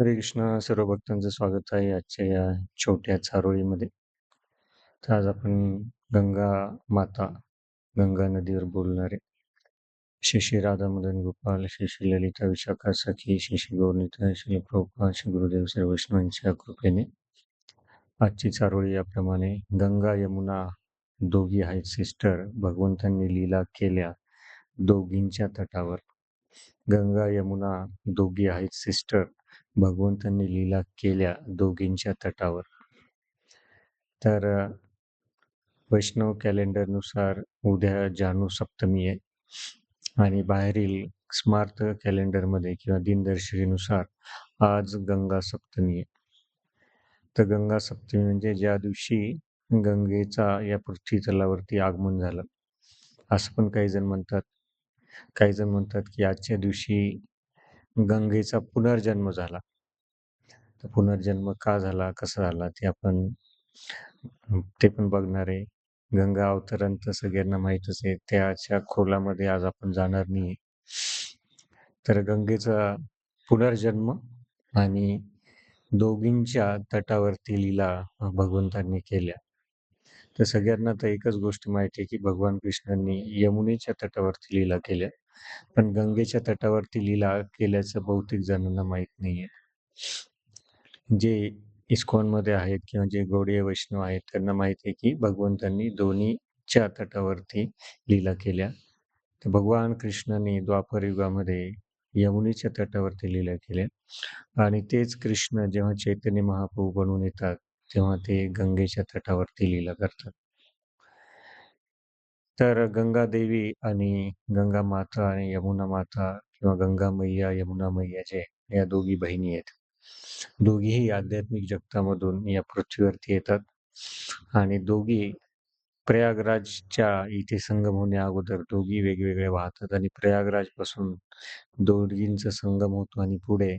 हरे कृष्ण सर्व भक्तांचं स्वागत आहे आजच्या या छोट्या चारोळीमध्ये. तर आज आपण गंगा माता गंगा नदीवर बोलणारे श्री श्री राधा मदन गोपाल श्री श्री ललिता विशाखा सखी श्री श्री गौरनिता श्री प्रोपा श्री गुरुदेव श्री वैष्णवांच्या कृपेने आजची चारोळी याप्रमाणे गंगा यमुना दोघी आहेत सिस्टर. भगवंतांनी लीला केल्या दोघींच्या तटावर. गंगा यमुना दोघी आहेत सिस्टर. भगवंतांनी लीला केल्या दोघींच्या तटावर. तर वैष्णव कॅलेंडरनुसार उद्या जानू सप्तमी आहे. आणि बाहेरील स्मार्ट कॅलेंडरमध्ये किंवा दिनदर्शिकेनुसार आज गंगा सप्तमी आहे. तर गंगा सप्तमी म्हणजे ज्या दिवशी गंगेचा या पृथ्वी तलावरती आगमन झालं. असं पण काही जण म्हणतात. काही जण म्हणतात की आजच्या दिवशी गंगेचा पुनर्जन्म झाला. तर पुनर्जन्म का झाला कसा झाला ते आपण ते पण बघणार आहे. गंगा अवतरण तर सगळ्यांना माहीतच आहे. त्याच्या खोलामध्ये आज आपण जाणार नाही तर गंगेचा पुनर्जन्म आणि दोघींच्या तटावरती लीला भगवंतांनी केल्या. तर सगळ्यांना तर एकच गोष्ट माहिती आहे की भगवान कृष्णांनी यमुनेच्या तटावरती लीला केल्या. पण गंगेच्या तटावरती लीला केल्याचं बहुतेक जणांना माहीत नाहीये. जे इस्कॉनमध्ये आहेत किंवा जे गौडीय वैष्णव आहेत त्यांना माहिती आहे की भगवंतांनी दोन्हीच्या तटावरती लीला केल्या. तर भगवान कृष्णाने द्वापर युगामध्ये यमुनेच्या तटावरती लीला केल्या. आणि तेच कृष्ण जेव्हा चैतन्य महाप्रभू बनून येतात तेव्हा ते गंगेच्या तटावरती लीला करतात. तर गंगा देवी आणि गंगा माता आणि यमुना माता किंवा गंगा मैया यमुना मैया जे या दोघी बहिणी आहेत दोघीही आध्यात्मिक जगतामधून या पृथ्वीवरती येतात. आणि दोघी प्रयागराजच्या इथे संगम होण्या अगोदर दोघी वेगवेगळे वाहतात आणि प्रयागराजपासून दोघींचा संगम होतो आणि पुढे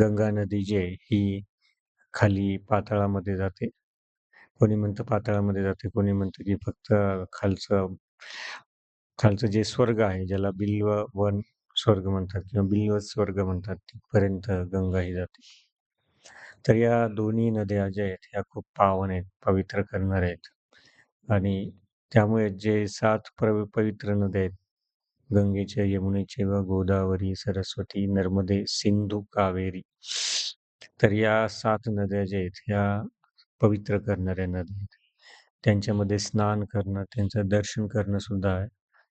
गंगा नदी जे ही खाली पाताळामध्ये जाते. कोणी म्हणतं पाताळामध्ये जाते कोणी म्हणतं की फक्त खालचं खालचं जे स्वर्ग आहे ज्याला बिल्व वन स्वर्ग म्हणतात किंवा बिल्व स्वर्ग म्हणतात तिथपर्यंत गंगा ही जाते. तर या दोन्ही नद्या ज्या आहेत ह्या खूप पावन आहेत पवित्र करणार आहेत. आणि त्यामुळे जे सात प्र पवित्र नद्या आहेत गंगेच्या यमुनेचे व गोदावरी सरस्वती नर्मदे सिंधू कावेरी तर या सात नद्या ज्या आहेत ह्या पवित्र करणाऱ्या नद्या आहेत. त्यांच्यामध्ये स्नान करणं त्यांचं दर्शन करणं सुद्धा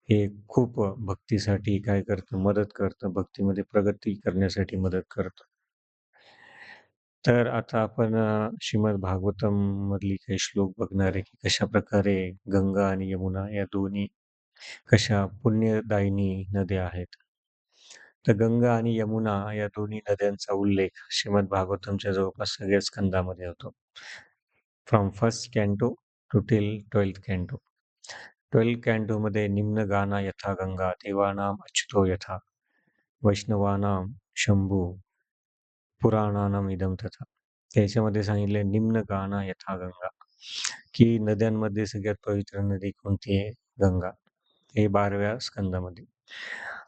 हे खूप भक्तीसाठी काय करतं? मदत करतं. भक्तीमध्ये प्रगती करण्यासाठी मदत करतं. तर आता आपण अ, श्रीमद भागवतम मधली काही श्लोक बघणार आहे की कशा प्रकारे गंगा आणि यमुना या दोन्ही कशा पुण्यदायिनी नद्या आहेत. तर गंगा आणि यमुना या दोन्ही नद्यांचा उल्लेख श्रीमद भागवतमच्या जवळपास सगळ्याच स्कंदामध्ये होतो. From first canto to till twelfth canto twelfth कॅन्टोमध्ये निम्न गाना यथा गंगा देवानाम अच्युतो यथा वैष्णवानाम शंभू पुराणानाम इदम तथा. त्याच्यामध्ये सांगितले निम्न गाना यथा गंगा. की नद्यांमध्ये सगळ्यात पवित्र नदी कोणती आहे? गंगा. हे बाराव्या स्कंदामध्ये.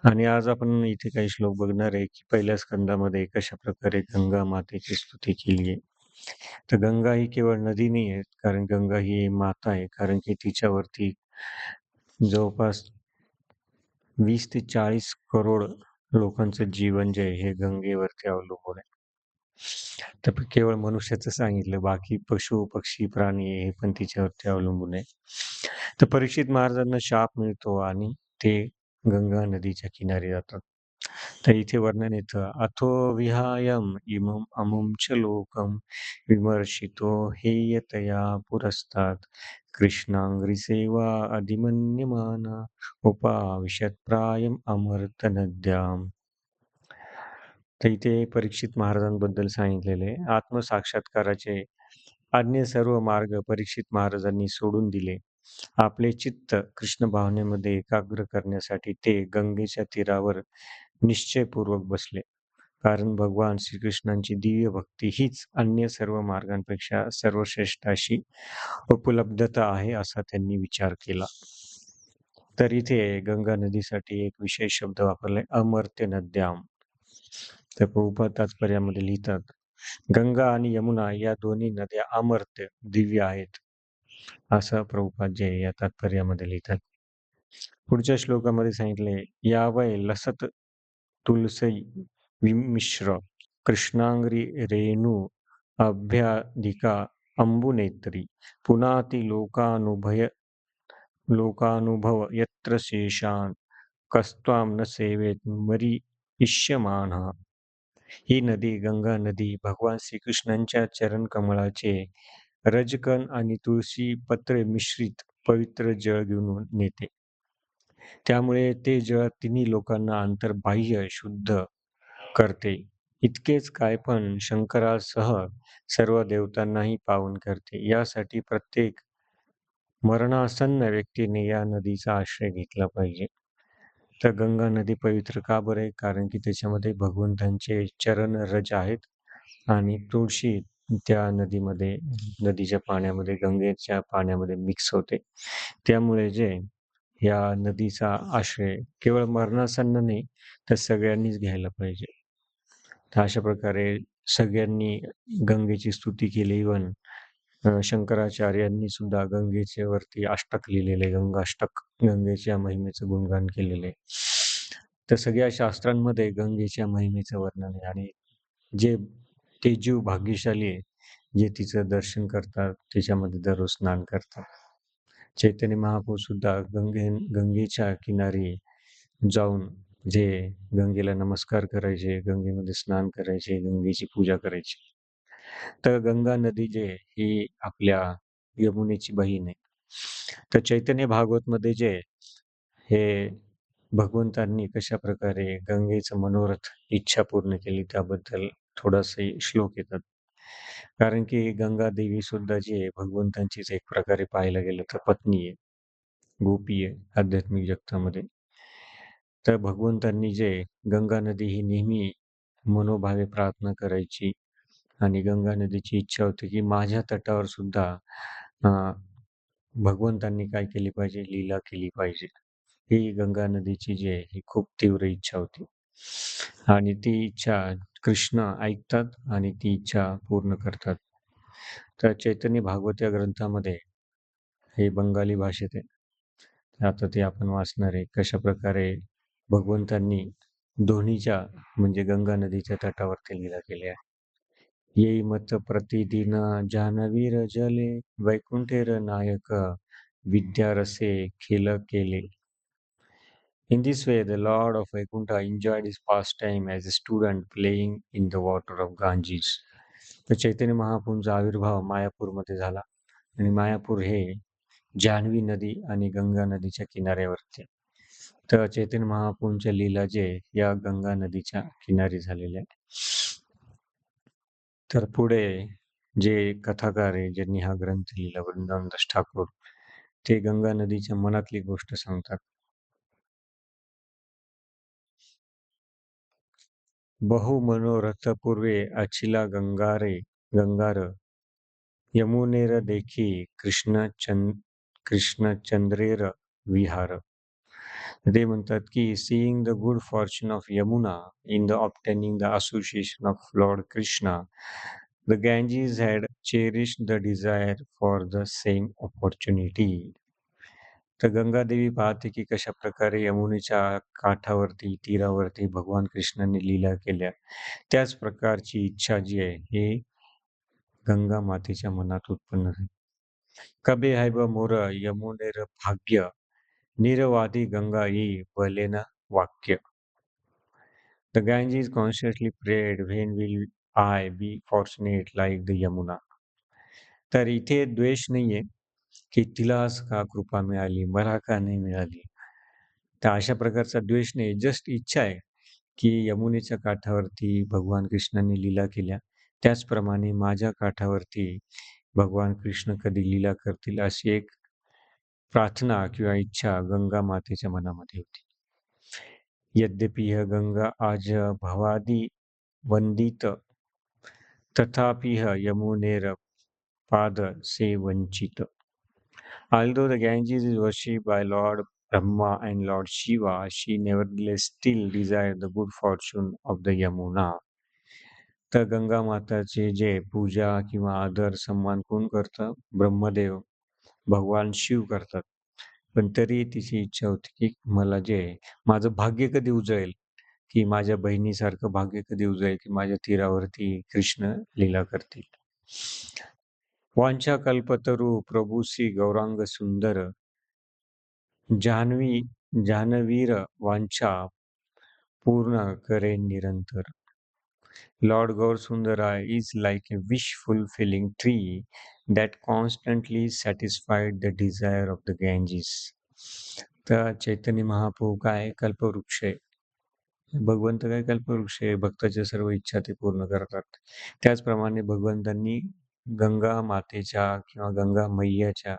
आणि आज आपण इथे काही श्लोक बघणार आहे की पहिल्या स्कंदामध्ये कशा प्रकारे गंगा मातेची स्तुती केली आहे. तर गंगा ही केवळ नदी नाही आहे कारण गंगा ही माता आहे कारण की तिच्यावरती जवळपास वीस ते चाळीस करोड लोकांचं जीवन जे आहे हे गंगेवरती अवलंबून आहे. तर केवळ मनुष्याचं सांगितलं बाकी पशु पक्षी प्राणी हे पण तिच्यावरती अवलंबून आहे. तर परीक्षित महाराजांना शाप मिळतो आणि ते गंगा नदीच्या किनारी जातात. तर इथे वर्णन येतं अथो विहायम इमम अमुम च लोकम विमर्शितो हेयतया पुरस्तात। कृष्णांग्री सेवा अधिमन्यमाना उपाविशत प्रायम अमर्त नद्याम तर इथे परीक्षित महाराजांबद्दल सांगितलेले आत्मसाक्षात्काराचे अन्य सर्व मार्ग परीक्षित महाराजांनी सोडून दिले. आपले चित्त कृष्ण भावनेमध्ये एकाग्र करण्यासाठी ते गंगेच्या तीरावर निश्चयपूर्वक बसले कारण भगवान श्रीकृष्णांची दिव्य भक्ती हीच अन्य सर्व मार्गांपेक्षा सर्वश्रेष्ठ अशी उपलब्धता आहे असा त्यांनी विचार केला तर इथे गंगा नदीसाठी एक विशेष शब्द वापरलाय अमर्त्य नद्याम तर उपा तात्पर्यामध्ये लिहितात, "गंगा आणि यमुना या दोन्ही नद्या अमर्त्य, दिव्य आहेत." असं प्रभुपाद जे या तात्पर्यामध्ये लिहितात. पुढच्या श्लोकामध्ये सांगितले, "यावय लसत तुलसई विमिश्र कृष्णांग्री रेणू अभ्याधिका अंबुनेत्री पुनाती लोकानुभय लोकानुभव यत्र शेषान कस्त्वाम न सेवेत मरी इष्यमान। ही नदी गंगा नदी भगवान श्रीकृष्णांच्या चरण कमळाचे रजकन आणि तुळशी पत्रे मिश्रित पवित्र जळ घेऊन नेते. त्यामुळे ते जळ तिन्ही लोकांना अंतर्बाह्य शुद्ध करते. इतकेच काय पण शंकरासह सर्व देवतांनाही पावन करते. यासाठी प्रत्येक मरणासन्न व्यक्तीने या नदीचा आश्रय घेतला पाहिजे. तर गंगा नदी पवित्र का बरे कारण की त्याच्यामध्ये भगवंतांचे चरण रज आहेत आणि तुळशी त्या नदीमध्ये नदीच्या पाण्यामध्ये गंगेच्या पाण्यामध्ये मिक्स होते. त्यामुळे जे या नदीचा आश्रय केवळ मरणासन्न नाही तर सगळ्यांनीच घ्यायला पाहिजे. तर अशा प्रकारे सगळ्यांनी गंगेची स्तुती केली. इवन शंकराचार्यांनी सुद्धा गंगेचे वरती अष्टक लिहिलेले गंगाष्टक गंगेच्या महिमेचं गुणगान केलेले. तर सगळ्या शास्त्रांमध्ये गंगेच्या महिमेचं वर्णन आहे. आणि जे ते जीव भाग्यशाली आहे जे तिचं दर्शन करतात त्याच्यामध्ये दररोज स्नान करतात. चैतन्य महापूर सुद्धा गंगे गंगेच्या किनारी जाऊन जे गंगेला नमस्कार करायचे गंगेमध्ये स्नान करायचे गंगेची पूजा करायची. तर गंगा नदी जे ही आपल्या यमुनेची बहीण आहे. तर चैतन्य भागवत मध्ये जे हे भगवंतांनी कशा प्रकारे गंगेचं मनोरथ इच्छा पूर्ण केली त्याबद्दल थोडासा श्लोक येतात. कारण की गंगा देवी सुद्धा जी आहे भगवंतांचीच एक प्रकारे पाहायला गेलं तर पत्नी आहे गोपी आहे आध्यात्मिक जगतामध्ये. तर भगवंतांनी जे गंगा नदी ही नेहमी मनोभावे प्रार्थना करायची आणि गंगा नदीची इच्छा होती की माझ्या तटावर सुद्धा भगवंतांनी काय केली पाहिजे लीला केली पाहिजे ही गंगा नदीची जी आहे ही खूप तीव्र इच्छा होती. आणि ती इच्छा कृष्ण ऐकतात आणि ती इच्छा पूर्ण करतात. तर चैतन्य भागवत या ग्रंथामध्ये हे बंगाली भाषेत आहे. आता ते आपण वाचणार आहे. कशा प्रकारे भगवंतांनी दोन्हीच्या म्हणजे गंगा नदीच्या तटावरती लिला केली आहे. येई मत प्रतिदिन जानवीर जले वैकुंठेर नायक विद्यारसे खेल केले. In this way, the Lord of Vaikuntha enjoyed his pastime as a student playing in the water of Ganges. तर चैतन्य महापूंचा आविर्भाव मायापूरमध्ये झाला. आणि मायापूर हे जान्हवी नदी आणि गंगा नदीच्या किनाऱ्यावरती. तर चैतन्य महापूंच्या लीला जे या गंगा नदीच्या किनारी झालेल्या तर पुढे जे कथाकार आहे ज्यांनी हा ग्रंथ लिहिला वृंदावनदास ठाकूर ते गंगा नदीच्या मनातली गोष्ट सांगतात. बहु मनोरथ पूर्वे अचिला गंगारे गंगार। यमुनेर देखी कृष्ण चंद कृष्णचंद्रेर विहार। ते म्हणतात की seeing the good fortune of Yamuna in the obtaining the association of Lord Krishna the Ganges had cherish the desire for the same opportunity तर गंगादेवी पाहते की कशा प्रकारे यमुनेच्या काठावरती तीरावरती भगवान कृष्णाने लीला केल्या. त्याच प्रकारची इच्छा जी आहे हे गंगा मातेच्या मनात उत्पन्न झाली. कबे हाय ब मोर यमुनेर भाग्य निरवादी गंगा ई बलेना वाक्य. The Ganges consciously prayed when will I be fortunate like the Yamuna तर इथे द्वेष नाहीये. की तिलाच का कृपा मिळाली मला का नाही मिळाली? तर अशा प्रकारचा द्वेष नाही. जस्ट इच्छा आहे की यमुनेच्या काठावरती भगवान कृष्णांनी लीला केल्या. त्याचप्रमाणे माझ्या काठावरती भगवान कृष्ण कधी लीला करतील अशी एक प्रार्थना किंवा इच्छा गंगा मातेच्या मनामध्ये होती. यद्यपि गंगा आज भवादी वंदित तथापि यमुनेर पाद से वंचित. Although the Ganges is worshipped by Lord Brahma and Lord Shiva, she nevertheless still desired the good fortune of the Yamuna. तर गंगा माताचे जे पूजा किंवा आदर सन्मान कोण करतं ब्रह्मदेव भगवान शिव करतात पण तरी तिची इच्छा होती की मला जे माझं भाग्य कधी उजळेल की माझ्या बहिणीसारखं भाग्य कधी उजळेल की माझ्या तीरावरती कृष्ण लीला करतील वांछा कल्पतरू प्रभूसी गौरांग सुंदर। जान्हवी जानवीर वांछा पूर्ण करे निरंतर। Lord Gaurasundara is like a wish-fulfilling tree that constantly satisfied the desire of the Ganges. तर चैतन्य महाप्रभू काय कल्पवृक्ष आहे? भगवंत काय कल्पवृक्ष आहे? भक्ताच्या सर्व इच्छा ते पूर्ण करतात. त्याचप्रमाणे भगवंतांनी गंगा मातेच्या किंवा गंगा मैयाच्या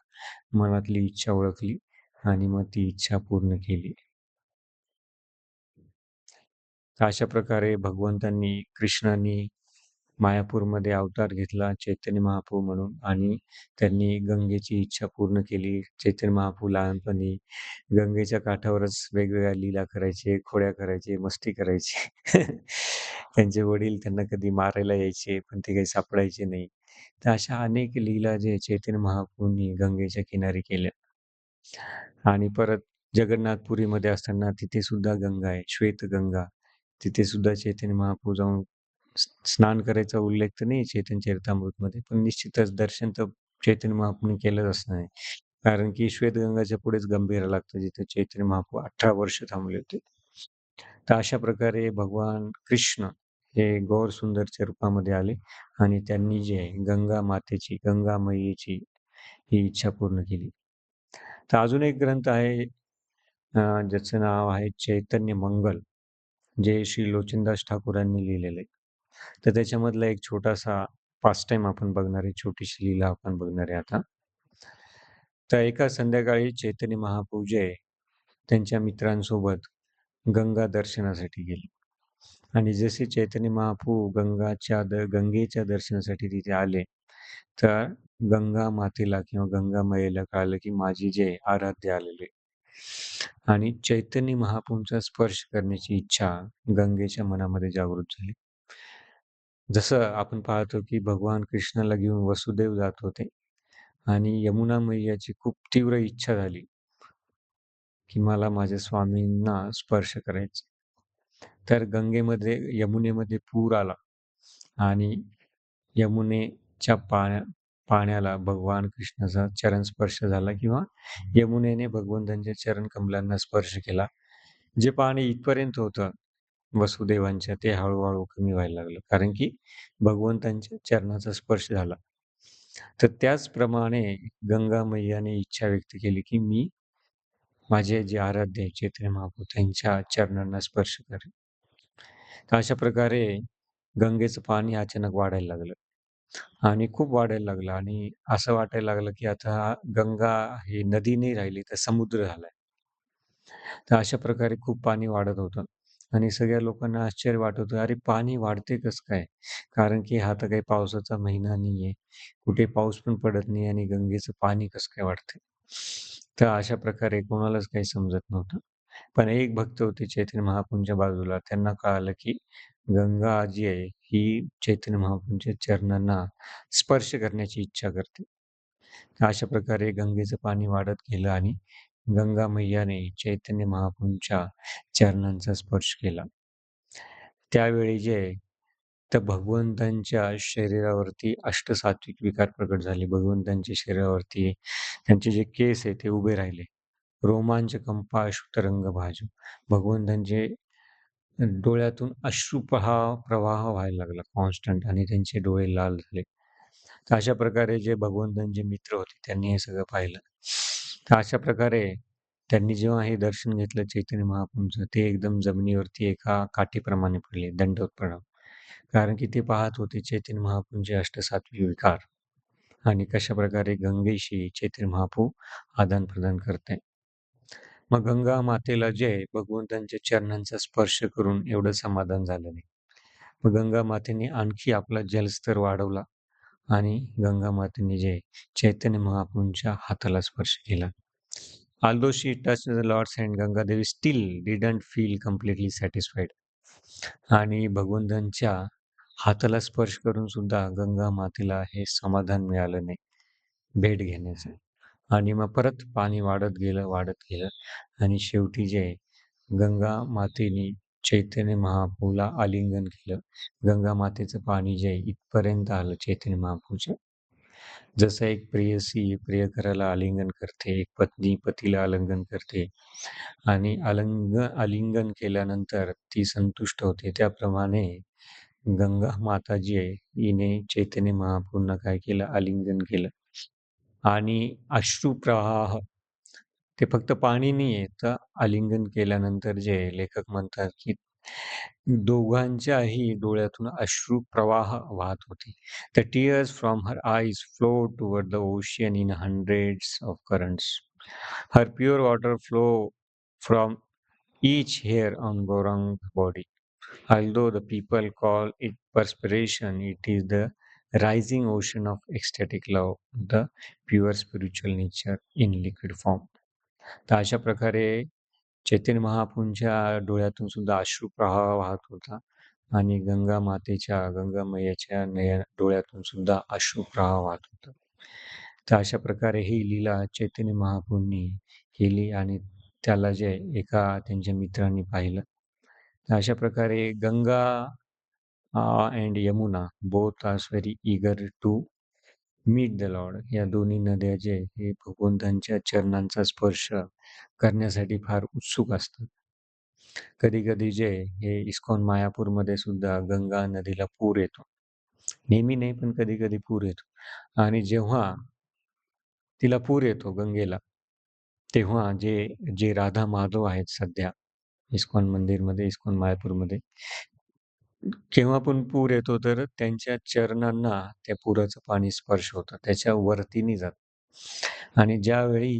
मनातली इच्छा ओळखली आणि मग ती इच्छा पूर्ण केली. अशा प्रकारे भगवंतांनी कृष्णांनी मायापूरमध्ये अवतार घेतला चैतन्य महाप्रभू म्हणून आणि त्यांनी गंगेची इच्छा पूर्ण केली. चैतन्य महाप्रभू लहानपणी गंगेच्या काठावरच वेगवेगळ्या लीला करायचे खोड्या करायचे मस्ती करायचे. त्यांचे वडील त्यांना कधी मारायला यायचे पण ते काही सापडायचे नाही. तर अशा अनेक लीला जे चैतन्य महाप्रभूंनी गंगेच्या किनारी केल्या. आणि परत जगन्नाथपुरीमध्ये असताना तिथे सुद्धा गंगा आहे श्वेत गंगा. तिथे सुद्धा चैतन्य महाप्रभू जाऊन स्नान करायचा उल्लेख तर नाही चैतन्य चरितामृतमध्ये पण निश्चितच दर्शन तर चैतन्य महाप्रभूने केलंच असणार आहे. कारण की श्वेतगंगाच्या पुढेच गंभीर लागतं जिथे चैतन्य महाप्रभू अठरा वर्ष थांबले होते. तर अशा प्रकारे भगवान कृष्ण हे गौर सुंदरच्या रूपामध्ये आले आणि त्यांनी जे गंगा मातेची गंगा मैयेची ही इच्छा पूर्ण केली. तर अजून एक ग्रंथ आहे ज्याचं नाव आहे चैतन्य मंगल जे श्री लोचनदास ठाकूरांनी लिहिलेलं आहे. तर त्याच्यामधला एक छोटासा फास्ट टाइम आपण बघणार आहे छोटीशी लीला आपण बघणार आहे आता. तर एका संध्याकाळी चैतन्य महापूजे त्यांच्या मित्रांसोबत गंगा दर्शनासाठी गेले. आणि जसे चैतन्य महापू गंगाच्या द गंगेच्या दर्शनासाठी तिथे आले तर गंगा मातेला किंवा गंगा मैयाला कळलं की माझी जे आराध्य आलेले. आणि चैतन्य महापूंचा स्पर्श करण्याची इच्छा गंगेच्या मनामध्ये जागृत झाली. जसं आपण पाहतो की भगवान कृष्णाला घेऊन वसुदेव जात होते आणि यमुना मैयाची खूप तीव्र इच्छा झाली की मला माझ्या स्वामींना स्पर्श करायचे तर गंगेमध्ये यमुनेमध्ये पूर आला आणि यमुनेच्या पाण्या पाण्याला भगवान कृष्णाचा चरण स्पर्श झाला किंवा यमुनेने भगवंतांच्या चरण कमलांना स्पर्श केला. जे पाणी इथपर्यंत होतं वसुदेवांच्या ते हळूहळू कमी व्हायला लागलं. कारण की भगवंतांच्या चरणाचा स्पर्श झाला. तर त्याचप्रमाणे गंगा मैयाने इच्छा व्यक्त केली की मी माझे जे आराध्य चैतन्य महाप्रभू त्यांच्या चरणांना स्पर्श करेन. तर अशा प्रकारे गंगेचं पाणी अचानक वाढायला लागलं आणि खूप वाढायला लागलं आणि असं वाटायला लागलं की आता गंगा ही नदी नाही राहिली तर समुद्र झालाय. तर अशा प्रकारे खूप पाणी वाढत होतं आणि सगळ्या लोकांना आश्चर्य वाटत होतं अरे पाणी वाढते कसं काय? कारण की हा तर काही पावसाचा महिना नाहीये. कुठे पाऊस पण पडत नाही आणि गंगेचं पाणी कसं काय वाढते? तर अशा प्रकारे कोणालाच काही समजत नव्हतं. पण एक भक्त होते चैतन्य महापूंच्या बाजूला. त्यांना कळालं की गंगा आजी आहे ही चैतन्य महापूंच्या चरणांना स्पर्श करण्याची इच्छा करते. अशा प्रकारे गंगेचं पाणी वाढत गेलं आणि गंगा मैयाने चैतन्य महापूंच्या चरणांचा स्पर्श केला. त्यावेळी जे तर भगवंतांच्या शरीरावरती अष्टसात्विक विकार प्रकट झाले. भगवंतांच्या शरीरावरती त्यांचे जे केस आहे ते उभे राहिले. रोमांच कंपा अश्रुतरंग भाजू. भगवंतांचे डोळ्यातून अश्रुप्रहा प्रवाह व्हायला लागला कॉन्स्टंट आणि त्यांचे डोळे लाल झाले. तर अशा प्रकारे जे भगवंतांचे मित्र होते त्यांनी हे सगळं पाहिलं. तर अशा प्रकारे त्यांनी जेव्हा हे दर्शन घेतलं चैतन्य महाप्रभूंचं ते एकदम जमिनीवरती एका काठीप्रमाणे पडले दंडवत प्रणाम कारण की ते पाहत होते चैतन्य महाप्रभूंचे अष्टसात्वी विकार. आणि कशा प्रकारे गंगेशी चैतन्य महापू आदान प्रदान करते. मग गंगा मातेला जे भगवंतांच्या चरणांचा स्पर्श करून एवढं समाधान झालं नाही. मग गंगा मातेने आणखी आपला जलस्तर वाढवला आणि गंगा मातेने जे चैतन्य महाप्रभूंच्या हाताला स्पर्श केला. Although she touched the Lord's hand, Ganga Devi still didn't feel completely satisfied. आणि भगवंतांच्या हाताला स्पर्श करून सुद्धा गंगा मातेला हे समाधान मिळालं नाही भेट घेण्याचं. आणि मग परत पाणी वाढत गेलं वाढत गेलं. आणि शेवटी जे गंगा मातेने चैतन्य महापूला आलिंगन केलं. गंगा मातेचं पाणी जे इथपर्यंत आलं चैतन्य महापूचं जसं एक प्रेयसी प्रियकराला आलिंगन करते एक पत्नी पतीला आलिंगन करते. आणि आलंग आलिंगन केल्यानंतर ती संतुष्ट होते. त्याप्रमाणे गंगा माता जी आहे. हिने चैतन्य महापूर्ण काय केलं? आलिंगन केलं. आणि अश्रुप्रवाह. ते फक्त पाणी नाही आहे. तर आलिंगन केल्यानंतर जे लेखक म्हणतात की दोघांच्याही डोळ्यातून अश्रू प्रवाह वाहत होते. The tears from her eyes flow toward the ocean in hundreds of currents her pure water flow from each hair on on body body. Although the people call it perspiration, it is the rising ocean of ecstatic love, the pure spiritual nature in liquid form. तर अशा प्रकारे चैतन्य महापूंच्या डोळ्यातून सुद्धा अश्रुप्रवाह वाहत होता आणि गंगा मातेच्या गंगा मैयाच्या नया डोळ्यातून सुद्धा अश्रुप्रवाह वाहत होता तर अशा प्रकारे ही लीला चैतन्य महापूंनी केली आणि त्याला जे एका त्यांच्या मित्रांनी पाहिलं तर अशा प्रकारे Ganga and Yamuna both are very eager to meet the Lord या दोन्ही नद्या जे हे भगवंतांच्या चरणांचा स्पर्श करण्यासाठी फार उत्सुक असतात. कधी कधी जे हे इस्कॉन मायापूरमध्ये सुद्धा गंगा नदीला पूर येतो. नेहमी नाही पण कधी कधी पूर येतो. आणि जेव्हा तिला पूर येतो गंगेला तेव्हा जे जे राधा माधव आहेत सध्या इस्कॉन मंदिरमध्ये इस्कॉन मायापूरमध्ये केव्हा पण पूर येतो तर त्यांच्या चरणांना त्या पुराचं पाणी स्पर्श होतं. त्याच्या वरतीने जात. आणि ज्यावेळी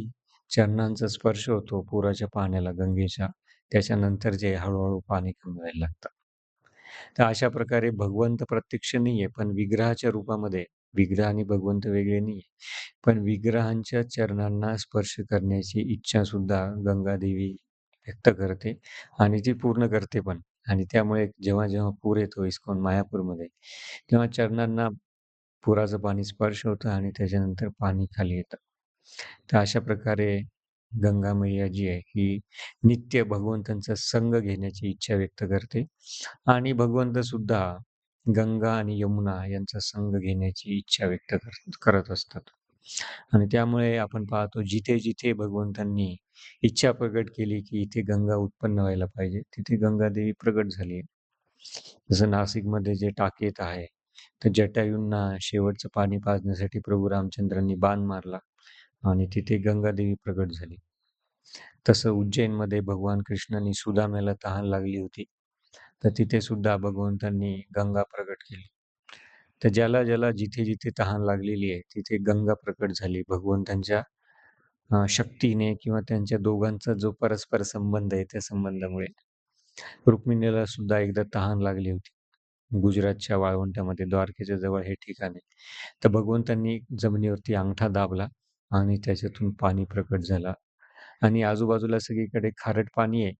चरणांचा स्पर्श होतो पुराच्या पाण्याला गंगेच्या त्याच्यानंतर जे हळूहळू पाणी कमी व्हायला लागतं. तर अशा प्रकारे भगवंत प्रत्यक्ष नाहीये पण विग्रहाच्या रूपामध्ये विग्रह आणि भगवंत वेगळे नाहीये. पण विग्रहांच्या चरणांना स्पर्श करण्याची इच्छा सुद्धा गंगादेवी व्यक्त करते. आणि ती पूर्ण करते पण आणि त्यामुळे जेव्हा जेव्हा पूर येतो इस्कॉन मायापूरमध्ये तेव्हा चरणांना पुराचं पाणी स्पर्श होतं आणि त्याच्यानंतर पाणी खाली येतं. तर अशा प्रकारे गंगा मैया जी आहे ही नित्य भगवंतांचा संग घेण्याची इच्छा व्यक्त करते. आणि भगवंत सुद्धा गंगा आणि यमुना यांचा संग घेण्याची इच्छा व्यक्त करत असतात. आणि त्यामुळे आपण पाहतो जिथे जिथे भगवंतांनी इच्छा प्रकट केली की इथे गंगा उत्पन्न व्हायला पाहिजे तिथे गंगा देवी प्रकट झाली जसं नाशिकमध्ये जे टाकेत आहे तर जटायूंना शेवटचं पाणी पाजण्यासाठी प्रभू रामचंद्रांनी बाण मारला आणि तिथे गंगादेवी प्रकट झाली. तसं उज्जैनमध्ये भगवान कृष्णाने सुदाम्याला तहान लागली होती तर तिथे सुद्धा भगवंतांनी गंगा प्रकट केली. तर ज्याला ज्याला जिथे जिथे तहान लागलेली आहे तिथे गंगा प्रकट झाली. भगवंतांच्या शक्तीने किंवा त्यांच्या दोघांचा जो परस्पर संबंध आहे त्या संबंधामुळे रुक्मिणीला सुद्धा एकदा तहान लागली होती. गुजरातच्या वाळवंटामध्ये द्वारकेच्या जवळ हे ठिकाण आहे. तर भगवंतांनी जमिनीवरती अंगठा दाबला आणि त्याच्यातून पाणी प्रकट झाला. आणि आजूबाजूला सगळीकडे खारट पाणी आहे.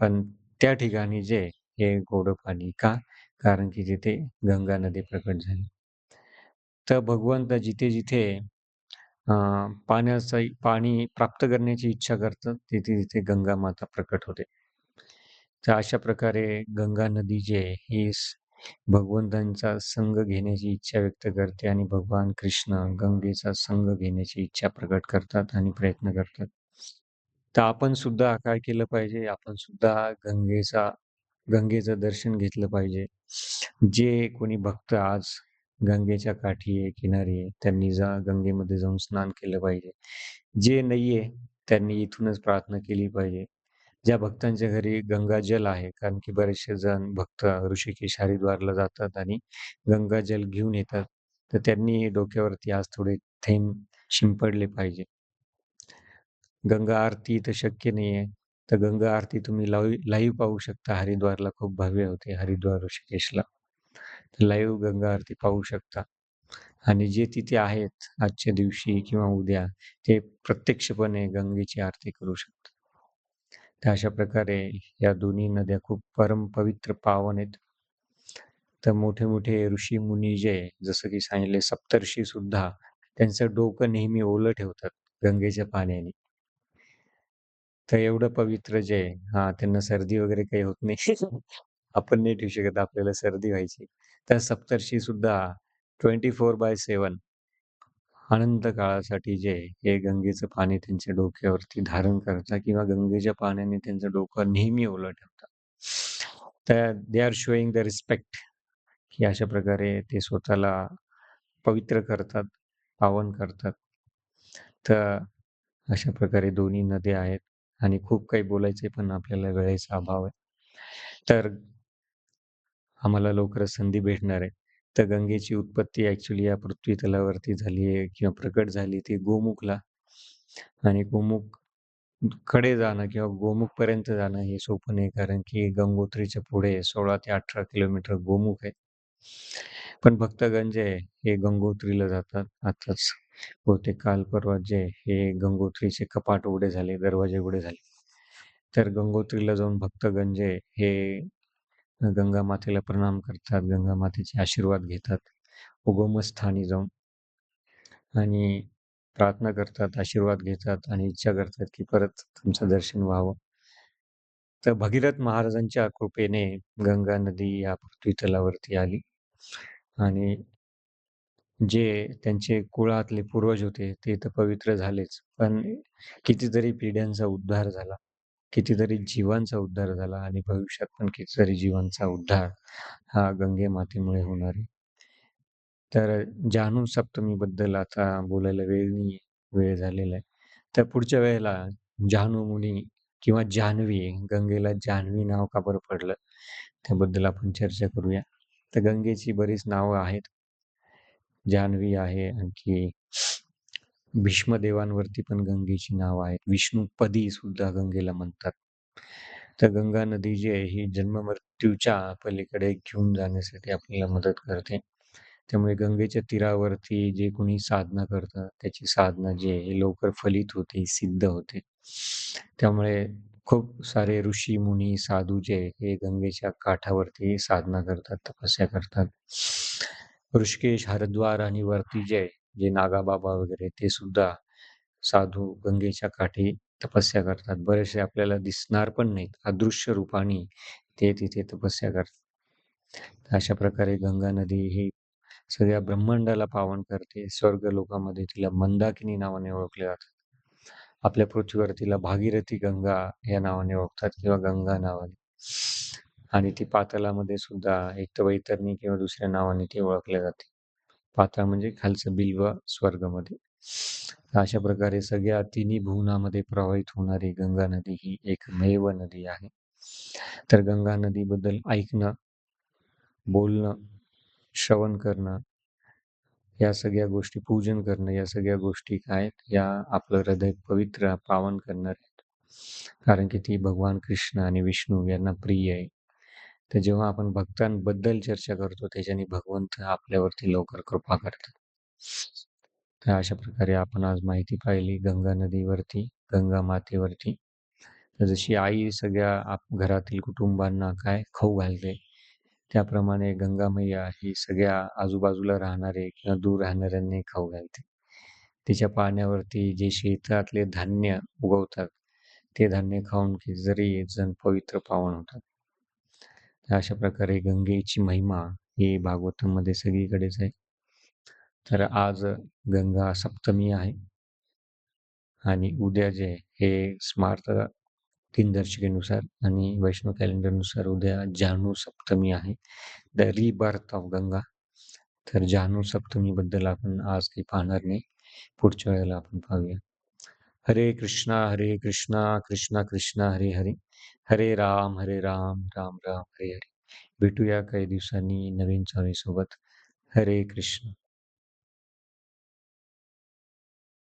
पण त्या ठिकाणी जे हे गोड पाणी का? कारण की तिथे गंगा नदी प्रकट झाली. तर भगवंत जिथे जिथे पाण्याचा पाणी प्राप्त करण्याची इच्छा करतात तिथे तिथे गंगा माता प्रकट होते. तर अशा प्रकारे गंगा नदी जे ही भगवंतांचा संघ घेण्याची इच्छा व्यक्त करते आणि भगवान कृष्ण गंगेचा संघ घेण्याची इच्छा प्रकट करतात आणि प्रयत्न करतात. तर आपण सुद्धा काय केलं पाहिजे? आपण सुद्धा गंगेचा गंगेचं दर्शन घेतलं पाहिजे. जे कोणी भक्त आज गंगेच्या काठी आहे किनारी आहे त्यांनी जा गंगेमध्ये जाऊन स्नान केलं पाहिजे. जे नाहीये त्यांनी इथूनच प्रार्थना केली पाहिजे. ज्या भक्तांच्या घरी गंगाजल आहे कारण की बरेचसे जण भक्त ऋषिकेश हरिद्वारला जातात आणि गंगाजल घेऊन येतात तर त्यांनी डोक्यावरती आज थोडे थेंब शिंपडले पाहिजे. गंगा आरती तर शक्य नाही आहे तर गंगा आरती तुम्ही लाईव्ह लाईव्ह पाहू शकता. हरिद्वारला खूप भव्य होते हरिद्वार ऋषिकेशला. लाईव्ह गंगा आरती पाहू शकता. आणि जे तिथे आहेत आजच्या दिवशी किंवा उद्या ते प्रत्यक्षपणे गंगेची आरती करू शकतात. तर अशा प्रकारे या दोन्ही नद्या खूप परम पवित्र पावन आहेत. तर मोठे-मोठे ऋषी-मुनी जे जसं की सांगितले सप्तर्षी सुद्धा त्यांचं डोकं नेहमी ओलं ठेवतात गंगेच्या पाण्याने. तर एवढं पवित्र जे आहे हां, त्यांना सर्दी वगैरे काही होत नाही. आपण नाही ठेवू शकत, आपल्याला सर्दी व्हायची. तर सप्तर्षी सुद्धा 24/7 अनंत काळासाठी जे हे गंगेचं पाणी त्यांच्या डोक्यावरती धारण करतात किंवा गंगेच्या पाण्याने त्यांचं डोकं नेहमी ओलं ठेवतात. तर they are showing the respect की अशा प्रकारे ते स्वतःला पवित्र करतात, पावन करतात. तर अशा प्रकारे दोन्ही नद्या आहेत आणि खूप काही बोलायचे पण आपल्याला वेळेचा अभाव आहे. तर आम्हाला लवकरच संधी भेटणार आहे. तर गंगेची उत्पत्ती ॲक्चुअली या पृथ्वी तलावरती झाली आहे किंवा प्रकट झाली ती गोमुखला आणि गोमुखकडे जाणं किंवा गोमुखपर्यंत जाणं हे सोपं नाही कारण की गंगोत्रीच्या पुढे 16 ते 18 किलोमीटर गोमुख आहे. पण भक्तगण जे आहे हे गंगोत्रीला जातात. आताच बहुतेक काल परवा जे हे गंगोत्रीचे कपाट उघडे झाले, दरवाजे उघडे झाले. तर गंगोत्रीला जाऊन भक्त गंजे हे गंगा मातेला प्रणाम करतात, गंगा मातेचे आशीर्वाद घेतात, उगमस्थानी जाऊन. आणि प्रार्थना करतात, आशीर्वाद घेतात आणि इच्छा करतात की परत तुमचं दर्शन व्हावं. तर भगीरथ महाराजांच्या कृपेने गंगा नदी या पृथ्वी तलावरती आली आणि जे त्यांचे कुळातले पूर्वज होते ते तर पवित्र झालेच, पण कितीतरी पिढ्यांचा उद्धार झाला. कितीतरी जीवांचा उद्धार झाला आणि भविष्यात पण कितीतरी जीवांचा उद्धार हा गंगे मातेमुळे होणार आहे. तर जानू सप्तमीबद्दल आता बोलायला वेळ नाही वेळ झालेला आहे. तर पुढच्या वेळेला जानू मुनी किंवा जान्हवी, गंगेला जान्हवी नाव का बरं पडलं? त्याबद्दल आपण चर्चा करूया. तर गंगेची बरीच नावं आहेत. जान्हवी आहे, आणखी भीष्मदेवांवरती पण गंगेची नावं आहेत. विष्णुपदी सुद्धा गंगेला म्हणतात. तर गंगा नदी जी आहे ही जन्म-मृत्यूच्या पलीकडे घेऊन जाण्यासाठी आपल्याला मदत करते. त्यामुळे गंगेच्या तीरावरती जे कोणी साधना करतात, त्याची साधना जी आहे लवकर फलित होते, सिद्ध होते. त्यामुळे खूप सारे ऋषी-मुनी, साधू जे हे गंगेच्या काठावरती साधना करतात, तपस्या करतात. ऋषिकेश, हरिद्वार आणि वरती जे आहे, जे नागाबाबा वगैरे ते सुद्धा साधू गंगेच्या काठी तपस्या करतात. बरेचसे आपल्याला दिसणार पण नाहीत. अदृश्य रूपाने ते तिथे तपस्या करतात. अशा प्रकारे गंगा नदी ही सगळ्या ब्रह्मांडाला पावन करते. स्वर्ग लोकामध्ये तिला मंदाकिनी नावाने ओळखले जातात. आपल्या पृथ्वीवर तिला भागीरथी गंगा या नावाने ओळखतात किंवा गंगा नावाने. आणि ती पातालामध्ये सुद्धा एक तर वैतरणी किंवा दुसऱ्या नावाने ती ओळखल्या जाते. पाताळ म्हणजे खालचं बिल्व स्वर्गमध्ये. अशा प्रकारे सगळ्या तिन्ही भुवनामध्ये प्रवाहित होणारी गंगा नदी ही एकमेव नदी आहे. तर गंगा नदीबद्दल ऐकणं, बोलणं, श्रवण करणं या सगळ्या गोष्टी पूजन करणं या सगळ्या गोष्टी काय आहेत, या आपलं हृदय पवित्र पावन करणार आहेत. कारण की ती भगवान कृष्ण आणि विष्णू यांना प्रिय आहे. तर जेव्हा आपण भक्तांबद्दल चर्चा करतो त्याच्याने भगवंत आपल्यावरती लवकर कृपा करतात. तर अशा प्रकारे आपण आज माहिती पाहिली गंगा नदीवरती, गंगा मातेवरती. तर जशी आई सगळ्या आप घरातील कुटुंबांना काय खाऊ घालते, त्याप्रमाणे गंगा मैया ही सगळ्या आजूबाजूला राहणारे किंवा दूर राहणाऱ्यांनी खाऊ घालते. तिच्या पाण्यावरती जे शेतातले धान्य उगवतात, ते धान्य खाऊन की जरी एक जण पवित्र पावन होतात. अशा प्रकारे गंगेची महिमा ही भागवतामध्ये सगळीकडेच आहे. तर आज गंगा सप्तमी आहे. आणि उद्या जे आहे हे स्मार्त दिनदर्शिकेनुसार आणि वैष्णव कॅलेंडरनुसार उद्या जानू सप्तमी आहे. The rebirth of Ganga. तर जानू सप्तमीबद्दल आपण आज काही पाहणार नाही. पुढच्या वेळेला आपण पाहूया. हरे कृष्णा हरे कृष्णा कृष्णा कृष्णा हरे हरे हरे राम हरे राम राम राम हरे हरे. भेटूया काही दिवसांनी नवीन सोबत हरे कृष्ण.